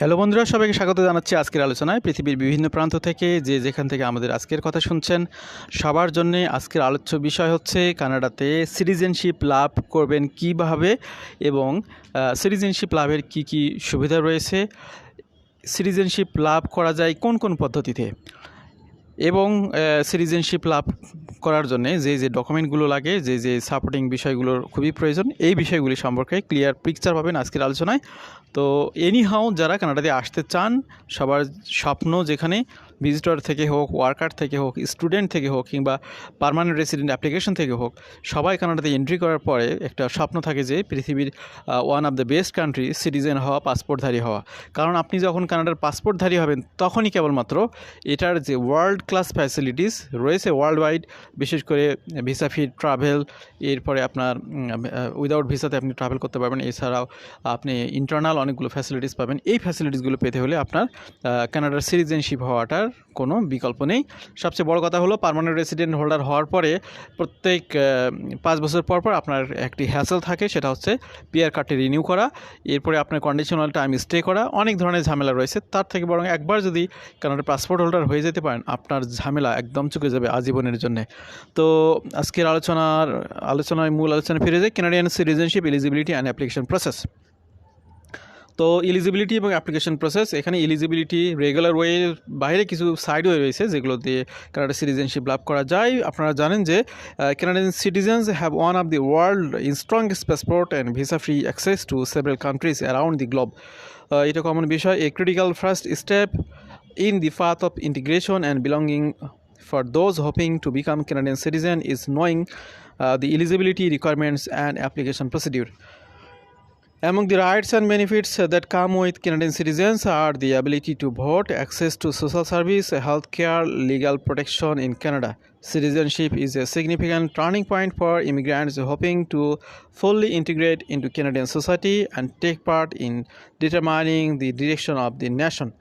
Hello বন্ধুরা, সবাইকে স্বাগত জানাচ্ছি আজকের আলোচনায়। পৃথিবীর বিভিন্ন প্রান্ত থেকে যে যেখান থেকে আমাদের আজকের কথা শুনছেন, সবার জন্য আজকের আলোচ্য বিষয় হচ্ছে কানাডাতে সিটিজেনশিপ লাভ করবেন কীভাবে এবং সিটিজেনশিপ লাভের কি কি সুবিধা রয়েছে, সিটিজেনশিপ লাভ করা যায় কোন কোন পদ্ধতিতে? এবং সিটিজেনশিপ লাভ করার জন্য যে যে ডকুমেন্টগুলো লাগে, যে যে সাপোর্টিং বিষয়গুলোর খুবই প্রয়োজন, এই বিষয়গুলি সম্পর্কে ক্লিয়ার পিকচার পাবেন আজকের আলোচনায়। তো এনি হাউ যারা কানাডাতে আসতে চান, সবার স্বপ্ন যেখানে ভিজিটর থেকে হোক ওয়ার্কার থেকে হোক স্টুডেন্ট থেকে হোক কিংবা পার্মানেন্ট রেসিডেন্ট অ্যাপ্লিকেশন থেকে হোক, সবাই কানাডাতে এন্ট্রি করার পরে একটা স্বপ্ন থাকে যে পৃথিবীর one of the best country citizen হওয়া পাসপোর্টধারী হওয়া। কারণ আপনি যখন কানাডার পাসপোর্টধারী হবেন, তখনই কেবলমাত্র এটার যে ওয়ার্ল্ড ক্লাস ফ্যাসিলিটিস রয়েছে ওয়ার্ল্ড ওয়াইড বিশেষ করে ভিসা ফি ট্রাভেল এরপরে আপনার উইদাউট ভিসাতে আপনি ট্রাভেল করতে পারবেন। এছাড়াও আপনি ইন্টারনাল অনেকগুলো ফ্যাসিলিটিস পাবেন। এই ফ্যাসিলিটিসগুলো পেতে হলে আপনার কানাডার সিটিজেনশিপ হওয়াটার কোনো বিকল্প নেই। সবচেয়ে বড় কথা হলো পার্মানেন্ট রেসিডেন্ট হোল্ডার হওয়ার পরে প্রত্যেক পাঁচ বছর পর পর আপনার একটি হ্যাসেল থাকে, সেটা হচ্ছে পিআর কার্ডটি রিনিউ করা। এরপরে আপনার কন্ডিশনাল টাইম স্টে করা। অনেক ধরনের ঝামেলা রয়েছে। তার থেকে বরং একবার যদি কানাডার পাসপোর্ট হোল্ডার হয়ে যেতে পারেন, আপনার ঝামেলা একদম চুকে যাবে আজীবনের জন্য। তো আজকের আলোচনার, আলোচনায় মূল আলোচনা ফিরে যায় Canadian citizenship eligibility and application process তো এলিজিবিলিটি এবং অ্যাপ্লিকেশন প্রসেস এখানে এলিজিবিলিটি রেগুলার ওয়ের বাইরে কিছু সাইড ওয়ে রয়েছে যেগুলো দিয়ে কানাডা সিটিজেনশিপ লাভ করা যায়। আপনারা জানেন যে Canadian citizens have one of the world strongest passport and visa free access to several countries around the globe এটা কমন বিষয়। A critical first step in the path of integration and belonging for those hoping to become Canadian citizen is knowing uh, the eligibility requirements and procedure. Among the rights and benefits uh, that come with Canadian citizens are the ability to vote, access to social service, healthcare, legal protection in Canada. Citizenship is a significant turning point for immigrants hoping to fully integrate into Canadian society and take part in determining the direction of the nation.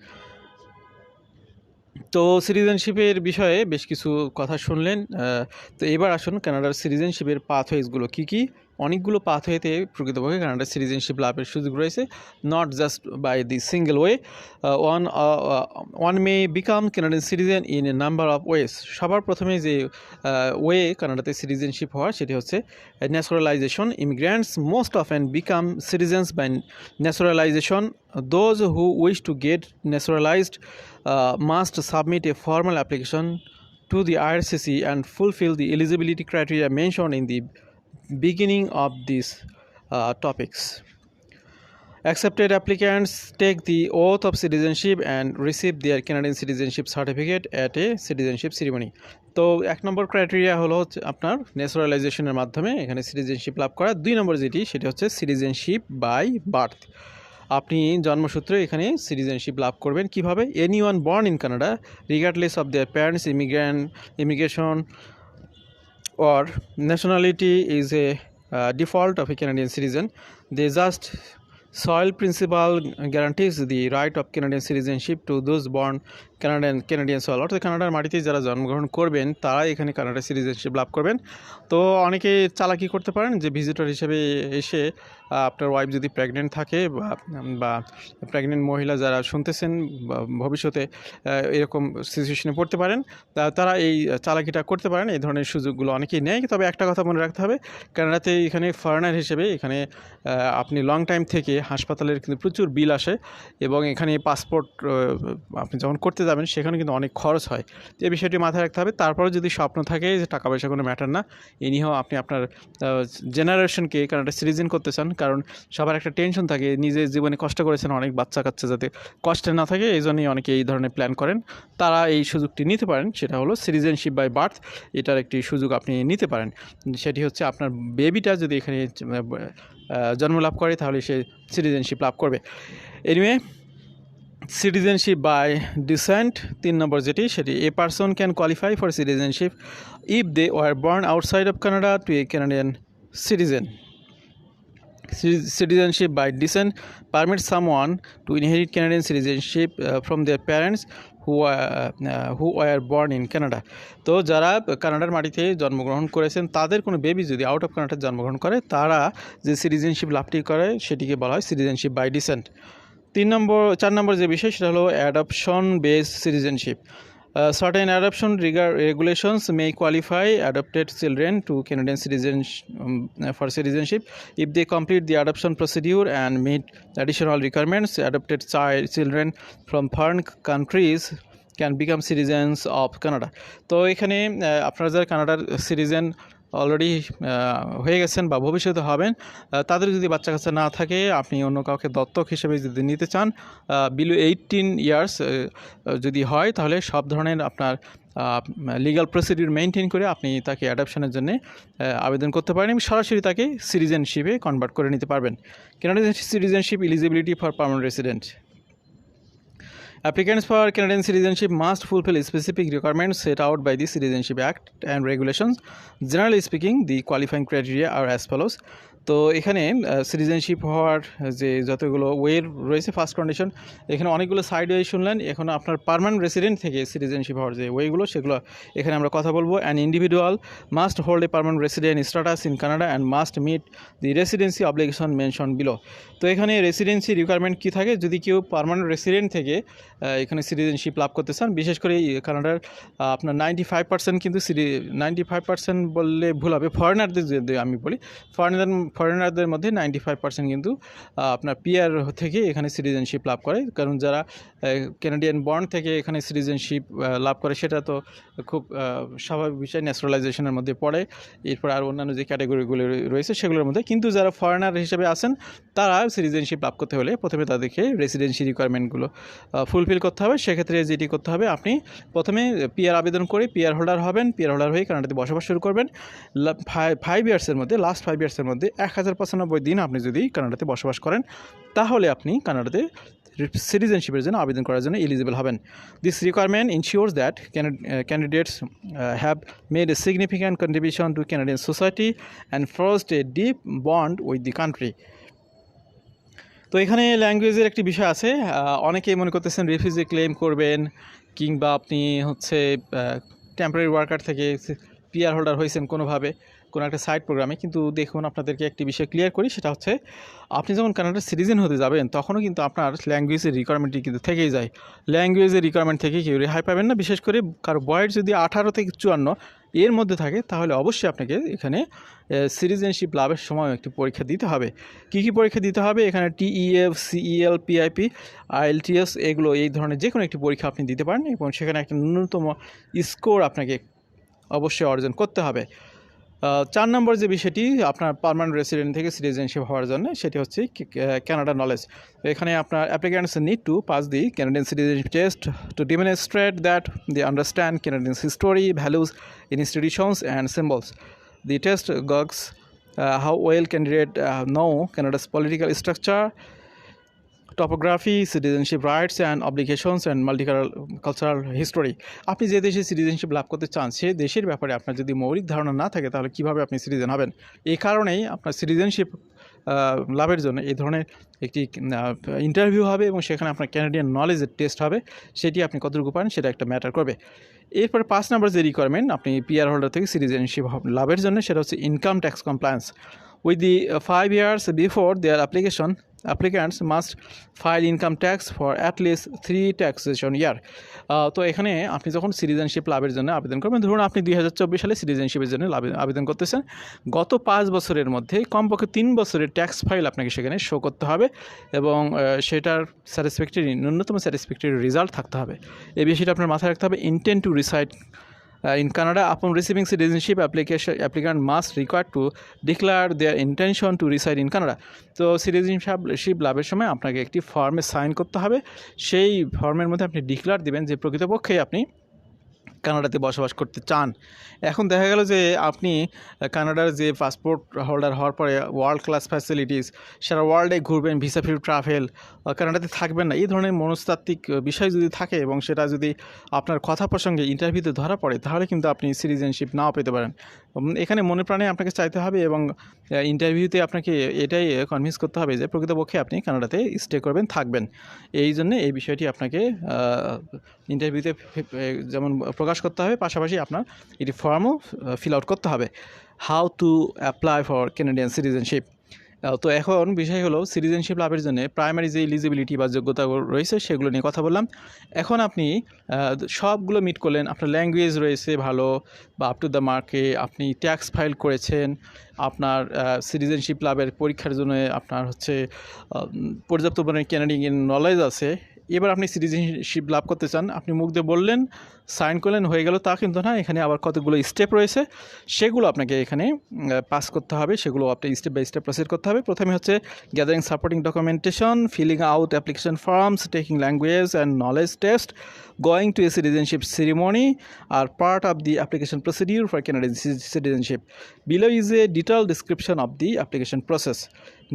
তো সিটিজেনশিপের বিষয়ে বেশ কিছু কথা শুনলেন তো এবার আসুন কানাডার সিটিজেনশিপের পাথওয়েজগুলো কী কী অনেকগুলো পাথওয়েতে প্রকৃতপক্ষে কানাডার সিটিজেনশিপ লাভের সুযোগ রয়েছে। Not just by the single way one one may become Canadian citizen in a number of ways সবার প্রথমে যে ওয়ে কানাডাতে সিটিজেনশিপ হওয়ার সেটি হচ্ছে naturalisation immigrants most of and become citizens by naturalisation those who wish to get naturalised must submit a formal application to the IRCC and fulfill the eligibility criteria mentioned in the beginning of these uh, topics. Accepted applicants take the oath of citizenship and receive their Canadian citizenship certificate at a citizenship ceremony. তো এক নম্বর criteria হলো আপনার ন্যাচারালাইজেশনের মাধ্যমে এখানে citizenship লাভ করা দুই নম্বর যেটি সেটি হচ্ছে সিটিজেনশিপ বাই বার্থ আপনি জন্মসূত্রে এখানে সিটিজেনশিপ লাভ করবেন কীভাবে anyone born in Canada regardless of their parents immigrant immigration or nationality is a uh, default of a Canadian citizen. They just soil principle guarantees the right of Canadian citizenship to those born Canadian Canadian soil. অর্থাৎ কানাডার মাটিতে যারা জন্মগ্রহণ করবেন তারা এখানে Canada citizenship লাভ করবেন। তো অনেকে চালাকি করতে পারেন যে ভিজিটর হিসেবে এসে আপনার ওয়াইফ যদি প্রেগনেন্ট থাকে বা প্রেগনেন্ট মহিলা যারা শুনতেছেন ভবিষ্যতে এরকম সিচুয়েশনে পড়তে পারেন তারা এই চালাকিটা করতে পারেন। এই ধরনের সুযোগগুলো অনেকেই নেয়। তবে একটা কথা মনে রাখতে হবে, কানাডাতে এখানে ফরেনার হিসেবে এখানে আপনি লং টাইম থেকে হাসপাতালের কিন্তু প্রচুর বিল আসে এবং এখানে পাসপোর্ট আপনি যখন করতে যাবেন, সেখানে কিন্তু অনেক খরচ হয়। তো এই বিষয়টি মাথায় রাখতে হবে। তারপরেও যদি স্বপ্ন থাকে যে টাকা পয়সা কোনো ম্যাটার না এনিহাও আপনি আপনার জেনারেশনকে কারণ একটা সিটিজেন করতে চান। কারণ সবার একটা টেনশন থাকে, নিজের জীবনে কষ্ট করেছেন অনেক বাচ্চা কাচ্চা যাতে কষ্টে না থাকে এই জন্যই অনেকে এই ধরনের প্ল্যান করেন। তারা এই সুযোগটি নিতে পারেন, সেটা হলো সিটিজেনশিপ বাই বার্থ, এটার একটি সুযোগ আপনি নিতে পারেন। সেটি হচ্ছে আপনার বেবিটা যদি এখানে জন্ম লাভ করে, তাহলে সে সিটিজেনশিপ লাভ করবে। এনিওয়ে সিটিজেনশিপ বাই ডিসেন্ট তিন নম্বর যেটি সেটি a person can qualify for citizenship if they were born outside of Canada to a Canadian citizen citizenship by descent permits someone to inherit Canadian citizenship uh, from their parents who are uh, born in Canada. তো যারা কানাডার মাটিতে জন্মগ্রহণ করেছেন তাদের কোনো baby যদি out of Canada জন্মগ্রহণ করে তারা যে সিটিজেনশিপ লাভটি করে সেটিকে বলা হয় সিটিজেনশিপ বাই ডিসেন্ট তিন নম্বর, চার নম্বর যে বিষয়, সেটা হলো adoption base citizenship certain adoption Regard regulations may qualify adopted children to Canadian citizen for citizenship if they complete the adoption procedure and meet additional requirements. Adopted child children from foreign countries can become citizens of Canada তো এখানে আপনারা যারা কানাডার citizen already হয়ে গেছেন বা ভবিষ্যতে হবেন তাদের যদি বাচ্চা কাচ্চা না থাকে, আপনি অন্য কাউকে দত্তক হিসেবে যদি নিতে চান বিলো এইটিন ইয়ার্স যদি হয়, তাহলে সব ধরনের আপনার লিগাল প্রসিডিউর মেনটেন করে আপনি তাকে অ্যাডাপশনের জন্য আবেদন করতে পারেন এবং সরাসরি তাকে সিটিজেনশিপে কনভার্ট করে নিতে পারবেন Canadian citizenship eligibility for permanent resident. Applicants for Canadian citizenship must fulfill specific requirements set out by the Citizenship Act and regulations. Generally speaking, the qualifying criteria are as follows. তো এখানে citizenship হওয়ার যে যতগুলো ওয়ের রয়েছে first condition এখানে অনেকগুলো side way শুনলেন। এখন আপনার পার্মানেন্ট রেসিডেন্ট থেকে সিটিজেনশিপ হওয়ার যে ওয়েগুলো সেগুলো এখানে আমরা কথা বলব। An individual must hold a permanent resident status in Canada and must meet the residency obligation mention below তো এখানে রেসিডেন্সি রিকোয়ারমেন্ট কী থাকে? যদি কেউ পার্মানেন্ট রেসিডেন্ট থেকে এখানে সিটিজেনশিপ লাভ করতে চান, বিশেষ করে কানাডার আপনার নাইনটি ফাইভ পার্সেন্ট কিন্তু সিটি নাইনটি ফাইভ পার্সেন্ট বললে ভুল হবে। ফরেনারদের যদি আমি বলি ফরেনার ফরেনারদের মধ্যে নাইনটি ফাইভ পার্সেন্ট কিন্তু আপনার পিআর থেকে এখানে সিটিজেনশিপ লাভ করে। কারণ যারা ক্যানাডিয়ান বন্ড থেকে এখানে সিটিজেনশিপ লাভ করে, সেটা তো খুব স্বাভাবিক বিষয় ন্যাচারালাইজেশনের মধ্যে পড়ে। এরপর আর অন্যান্য যে ক্যাটাগরিগুলো রয়েছে, সেগুলোর মধ্যে। কিন্তু যারা ফরেনার হিসেবে আছেন, তারা সিটিজেনশিপ লাভ করতে হলে প্রথমে তাদেরকে রেসিডেন্সি রিকোয়ারমেন্টগুলো ফুলফিল করতে হবে। সেক্ষেত্রে যেটি করতে হবে, আপনি প্রথমে পিআর আবেদন করে পিআর হোল্ডার হবেন। পিআর হোল্ডার হয়ে কানাডাতে বসবাস শুরু করবেন। ফাইভ ইয়ার্সের মধ্যে লাস্ট ফাইভ ইয়ার্সের মধ্যে এক হাজার পঁচানব্বই দিন আপনি যদি কানাডাতে বসবাস করেন, তাহলে আপনি কানাডাতে সিটিজেনশিপের জন্য আবেদন করার জন্য এলিজিবল হবেন। This requirement ensures that candidates have made a significant contribution to Canadian society and forced a deep bond with the country তো এখানে ল্যাঙ্গুয়েজের একটি বিষয় আছে অনেকেই মনে করতেছেন রেফিউজি ক্লেম করবেন কিংবা আপনি হচ্ছে টেম্পোরারি ওয়ার্কার থেকে পিয়ার হোল্ডার হয়েছেন কোনোভাবে। কোনো একটা সাইড প্রোগ্রামে কিন্তু দেখুন আপনাদেরকে একটি বিষয় ক্লিয়ার করি, সেটা হচ্ছে আপনি যখন কানাডার সিটিজেন হতে যাবেন, তখনও কিন্তু আপনার ল্যাঙ্গুয়েজের রিকোয়ারমেন্টটি কিন্তু থেকেই যায়। ল্যাঙ্গুয়েজের রিকোয়ারমেন্ট থেকে কেউ রেহাই পাবেন না, বিশেষ করে কারও বয়স যদি আঠারো থেকে চুয়ান্ন, এর মধ্যে থাকে, তাহলে অবশ্যই আপনাকে এখানে সিটিজেনশিপ লাভের সময় একটি পরীক্ষা দিতে হবে। কী কী পরীক্ষা দিতে হবে? এখানে টিইএফ সিইএল পিআইপি আইএলটিএস এগুলো এই ধরনের যে কোনো একটি পরীক্ষা আপনি দিতে পারেন এবং সেখানে একটা ন্যূনতম স্কোর আপনাকে অবশ্যই অর্জন করতে হবে। চার নম্বর যে বিষয়টি আপনার পার্মানেন্ট রেসিডেন্ট থেকে সিটিজেনশিপ হওয়ার জন্য, সেটি হচ্ছে ক্যানাডা নলেজ এখানে আপনার applicants need to pass the Canadian citizenship test to demonstrate that the understand Canadian history values institutions and symbols the test gauges how well candidate know Canada's political political structure, citizenship rights and and and and cultural history আপনি যে দেশে citizenship লাভ করতে চান সে দেশের ব্যাপারে আপনার যদি মৌলিক ধারণা না থাকে তাহলে কীভাবে আপনি সিটিজেন হবেন? এই কারণেই আপনার সিটিজেনশিপ লাভের জন্য এই ধরনের একটি ইন্টারভিউ হবে এবং সেখানে আপনার ক্যানাডিয়ান নলেজের টেস্ট হবে। সেটি আপনি কতটুকু পারেন সেটা একটা ম্যাটার করবে। এরপর পাঁচ নাম্বার যে রিকোয়ারমেন্ট আপনি পিআর হোল্ডার থেকে সিটিজেনশিপ লাভের জন্য সেটা হচ্ছে income tax compliance with the five years before their application must file income tax for at least three taxation year. তো এখানে আপনি যখন সিটিজেনশিপ লাভের জন্য আবেদন করবেন, ধরুন আপনি দুই হাজার চব্বিশ সালে সিটিজেনশিপের জন্য আবেদন করতেছেন, গত পাঁচ বছরের মধ্যে কমপক্ষে তিন বছরের ট্যাক্স ফাইল আপনাকে সেখানে শো করতে হবে এবং সেটার স্যাটিসফ্যাক্টরি ন্যূনতম স্যাটিসফ্যাক্টরি রেজাল্ট থাকতে হবে। এই বিষয়টা আপনার মাথায় রাখতে হবে intent to reside Uh, in Canada, upon receiving citizenship application, applicant must required to declare their intention to reside in Canada. তো সিটিজেনশিপ লাভের সময় আপনাকে একটি ফর্মে সাইন করতে হবে সেই ফর্মের মধ্যে আপনি ডিক্লার দিবেন যে প্রকৃতপক্ষে আপনি কানাডাতে বসবাস করতে চান। এখন দেখা গেল যে আপনি কানাডার যে পাসপোর্ট হোল্ডার হওয়ার পরে ওয়ার্ল্ড ক্লাস ফ্যাসিলিটিস সারা ওয়ার্ল্ডে ঘুরবেন ভিসা ফ্রি ট্রাভেল কানাডাতে থাকবেন না। এই ধরনের মনস্তাত্ত্বিক বিষয় যদি থাকে এবং সেটা যদি আপনার কথা প্রসঙ্গে ইন্টারভিউতে ধরা পড়ে, তাহলে কিন্তু আপনি সিটিজেনশিপ নাও পেতে পারেন। এখানে মনে প্রাণে আপনাকে চাইতে হবে এবং ইন্টারভিউতে আপনাকে এটাই কনভিন্স করতে হবে যে প্রকৃতপক্ষে আপনি কানাডাতে স্টে করবেন, থাকবেন। এই জন্য এই বিষয়টি আপনাকে ইন্টারভিউতে যেমন প্রকাশ করতে হবে, পাশাপাশি আপনার এটি ফর্মও ফিল আউট করতে হবে। How to apply for Canadian citizenship তো এখন বিষয় হলো সিটিজেনশিপ লাভের জন্য প্রাইমারি যে ইলিজিবিলিটি বা যোগ্যতা রয়েছে সেগুলো নিয়ে কথা বললাম। এখন আপনি সবগুলো মিট করলেন, আপনার ল্যাঙ্গুয়েজ রয়েছে ভালো বা আপ টু দ্য মার্কে আপনি ট্যাক্স ফাইল করেছেন, আপনার সিটিজেনশিপ লাভের পরীক্ষার জন্য আপনার হচ্ছে পর্যাপ্ত পরিমাণে ক্যানাডিয়ান নলেজ আছে এবার আপনি সিটিজেনশিপ লাভ করতে চান, আপনি মুখ দিয়ে বললেন সাইন করলেন, হয়ে গেল, তা কিন্তু না, এখানে আবার কতগুলো স্টেপ রয়েছে, সেগুলো আপনাকে এখানে পাস করতে হবে, সেগুলো আপনি স্টেপ বাই স্টেপ প্রসিড করতে হবে। প্রথমে হচ্ছে gathering supporting documentation filling out application forms taking language and knowledge test going to a citizenship ceremony R part of the application procedure for Canadian citizenship below is a detail description of the application process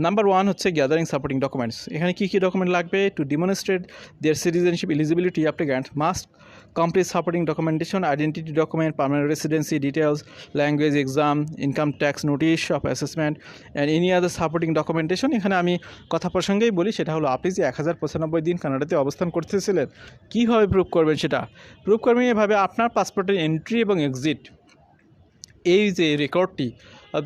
number one হচ্ছে gathering supporting documents এখানে কী কী document লাগবে? To demonstrate their citizenship eligibility applicant must complete supporting documentation, identity document, permanent residency details, language exam, income tax notice of assessment, and any other supporting documentation. এখানে আমি কথা প্রসঙ্গেই বলি সেটা হলো আপনি যে এক হাজার পঁচানব্বই দিন কানাডাতে অবস্থান করতেছিলেন কীভাবে প্রুভ করবেন সেটা। প্রুফ করবেন এভাবে আপনার পাসপোর্টের এন্ট্রি এবং এক্সিট এই যে রেকর্ডটি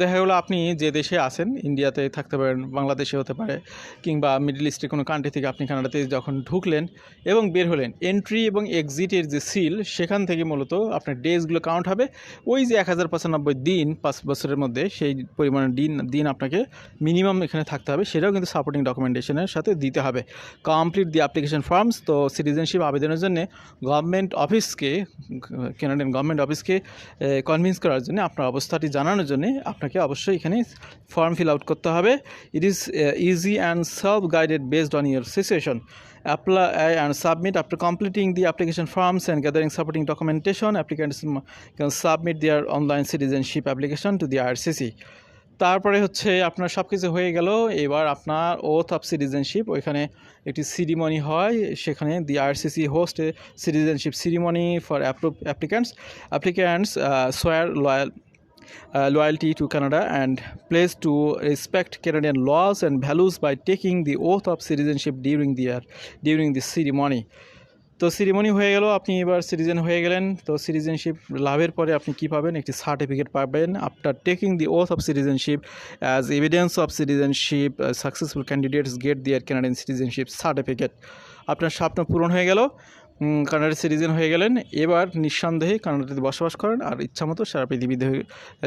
দেখা গেলো আপনি যে দেশে আছেন, ইন্ডিয়াতে থাকতে পারেন, বাংলাদেশে হতে পারে, কিংবা মিডল ইস্টের কোনো কান্ট্রি থেকে আপনি কানাডাতে যখন ঢুকলেন এবং বের হলেন এন্ট্রি এবং এক্সিটের যে সিল সেখান থেকে মূলত আপনার ডেজগুলো কাউন্ট হবে। ওই যে এক হাজার পঁচানব্বই দিন, পাঁচ বছরের মধ্যে সেই পরিমাণের দিন দিন আপনাকে মিনিমাম এখানে থাকতে হবে। সেটাও কিন্তু সাপোর্টিং ডকুমেন্টেশনের সাথে দিতে হবে। কমপ্লিট দি অ্যাপ্লিকেশন ফর্মস তো সিটিজেনশিপ আবেদনের জন্য গভর্নমেন্ট অফিসকে কানাডিয়ান গভর্নমেন্ট অফিসকে কনভিন্স করার জন্য আপনার অবস্থাটি জানানোর জন্য আপনাকে অবশ্যই এখানে ফর্ম ফিল আউট করতে হবে। It is easy and self guided based on your situation apply and submit after completing the forms and gathering supporting documentation, applicants m- can submit their online citizenship application to the IRCC তারপরে হচ্ছে আপনার সব কিছু হয়ে গেল, এবার আপনার oath of citizenship ওইখানে একটি সিরিমনি হয়, সেখানে the RCC host citizenship ceremony for approve applicants applicants swear loyal uh, loyalty to Canada and pledge to respect Canadian laws and values by taking the oath of citizenship during the year, during the ceremony. তো ceremony হয়ে গেল আপনি এবার citizen হয়ে গেলেন। তো citizenship লাভের পরে আপনি কি পাবেন? একটি সার্টিফিকেট পাবেন। After taking the oath of citizenship as evidence of citizenship successful candidates get their Canadian citizenship certificate আপনার স্বপ্ন পূরণ হয়ে গেল। কানাডার সিটিজেন হয়ে গেলেন। এবার নিঃসন্দেহে কানাডাতে বসবাস করেন আর ইচ্ছামতো সারা পৃথিবীতে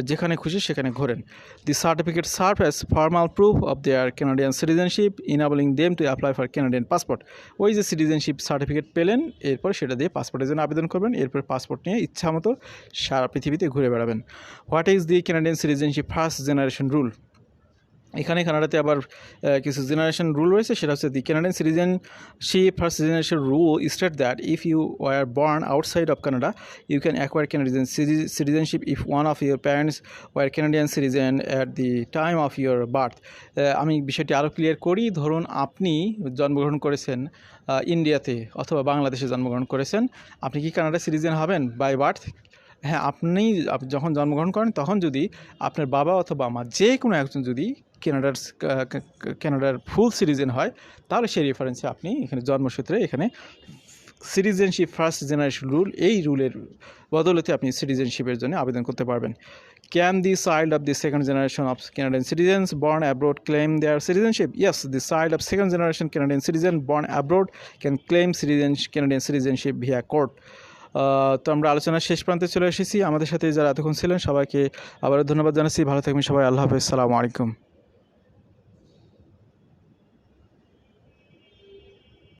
যেখানে খুশি সেখানে ঘোরেন। The certificate serve as formal proof of their Canadian citizenship enabling them to apply for Canadian passport ওই যে সিটিজেনশিপ সার্টিফিকেট পেলেন, এরপর সেটা দিয়ে পাসপোর্টের জন্য আবেদন করবেন। এরপর পাসপোর্ট নিয়ে ইচ্ছামতো সারা পৃথিবীতে ঘুরে বেড়াবেন। What is the Canadian citizenship first generation rule এখানে কানাডাতে আবার কিছু জেনারেশন রুল রয়েছে, সেটা হচ্ছে the Canadian citizenship first generation rule state that if you are born outside of Canada you can acquire Canadian citizenship if one of your parents were Canadian citizen at the time of your birth আমি বিষয়টি আরও clear করি, ধরুন আপনি জন্মগ্রহণ করেছেন ইন্ডিয়াতে অথবা বাংলাদেশে জন্মগ্রহণ করেছেন, আপনি কি কানাডা সিটিজেন হবেন বাই বার্থ হ্যাঁ আপনি যখন জন্মগ্রহণ করেন, তখন যদি আপনার বাবা অথবা মা যে কোনো একজন যদি কেনাডার স- কা- কা- কা- কানাডার ফুল সিটিজেন হয় তাহলে সেই রেফারেন্সে আপনি এখানে জন্মসূত্রে এখানে সিটিজেনশিপ ফার্স্ট জেনারেশন রুল এই রুলের বদলতে আপনি সিটিজেনশিপের জন্য আবেদন করতে পারবেন। Can the child of the second generation of Canadian citizens born abroad their citizenship? Yes, the child of second generation Canadian citizen born abroad can claim citizen Canadian citizenship via court. Ah, তো আমরা আলোচনার শেষ প্রান্তে চলে এসেছি। আমাদের সাথে যারা এতক্ষণ ছিলেন সবাইকে আবারও ধন্যবাদ জানাচ্ছি। ভালো থাকবেন সবাই। আল্লাহ হাফেজ। সালামু আলাইকুম।